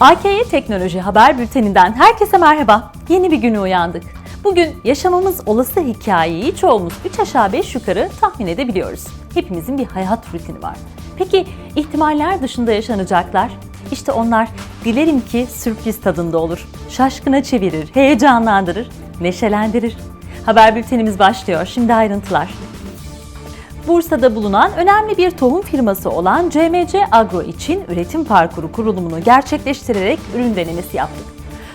AKY Teknoloji Haber Bülteninden herkese merhaba. Yeni bir güne uyandık. Bugün yaşamamız olası hikayeyi çoğumuz 3 aşağı 5 yukarı tahmin edebiliyoruz. Hepimizin bir hayat rutini var. Peki ihtimaller dışında yaşanacaklar? İşte onlar dilerim ki sürpriz tadında olur. Şaşkına çevirir, heyecanlandırır, neşelendirir. Haber bültenimiz başlıyor. Şimdi ayrıntılar. Bursa'da bulunan önemli bir tohum firması olan CMC Agro için üretim parkuru kurulumunu gerçekleştirerek ürün denemesi yaptık.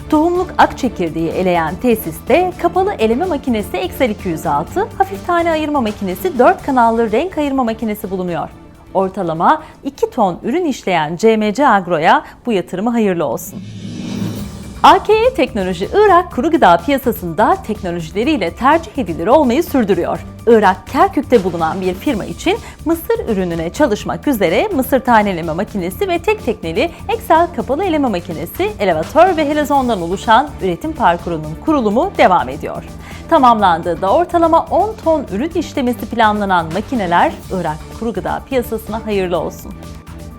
Tohumluk ak çekirdeği eleyen tesiste kapalı eleme makinesi Excel 206, hafif tane ayırma makinesi 4 kanallı renk ayırma makinesi bulunuyor. Ortalama 2 ton ürün işleyen CMC Agro'ya bu yatırımı hayırlı olsun. AKE Teknoloji Irak kuru gıda piyasasında teknolojileriyle tercih edilir olmayı sürdürüyor. Irak Kerkük'te bulunan bir firma için mısır ürününe çalışmak üzere mısır taneleme makinesi ve tek tekneli Excel kapalı eleme makinesi, elevatör ve helezondan oluşan üretim parkurunun kurulumu devam ediyor. Tamamlandığında ortalama 10 ton ürün işlemesi planlanan makineler Irak kuru gıda piyasasına hayırlı olsun.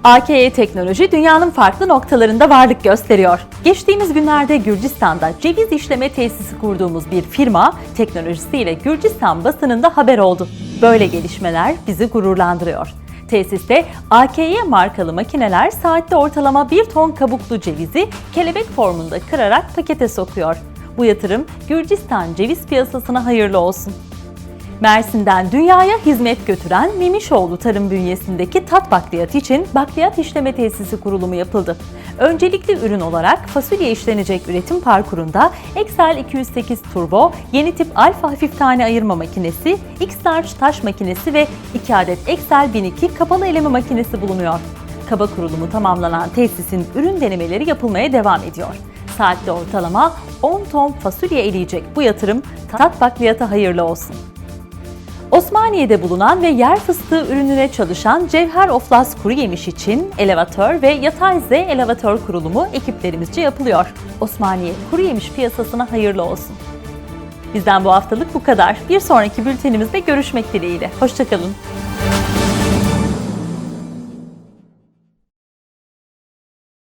AKE Teknoloji dünyanın farklı noktalarında varlık gösteriyor. Geçtiğimiz günlerde Gürcistan'da ceviz işleme tesisi kurduğumuz bir firma teknolojisiyle Gürcistan basınında haber oldu. Böyle gelişmeler bizi gururlandırıyor. Tesiste AKY markalı makineler saatte ortalama 1 ton kabuklu cevizi kelebek formunda kırarak pakete sokuyor. Bu yatırım Gürcistan ceviz piyasasına hayırlı olsun. Mersin'den dünyaya hizmet götüren Mimişoğlu Tarım bünyesindeki tat bakliyat için bakliyat işleme tesisi kurulumu yapıldı. Öncelikli ürün olarak fasulye işlenecek üretim parkurunda Excel 208 Turbo, yeni tip alfa hafif tane ayırma makinesi, X-Large taş makinesi ve 2 adet Excel 1002 kapalı eleme makinesi bulunuyor. Kaba kurulumu tamamlanan tesisin ürün denemeleri yapılmaya devam ediyor. Saatte ortalama 10 ton fasulye eleyecek bu yatırım tat bakliyata hayırlı olsun. Osmaniye'de bulunan ve yer fıstığı ürününe çalışan Cevher Oflas kuru yemiş için elevatör ve yatay Z elevatör kurulumu ekiplerimizce yapılıyor. Osmaniye kuru yemiş piyasasına hayırlı olsun. Bizden bu haftalık bu kadar. Bir sonraki bültenimizde görüşmek dileğiyle. Hoşçakalın.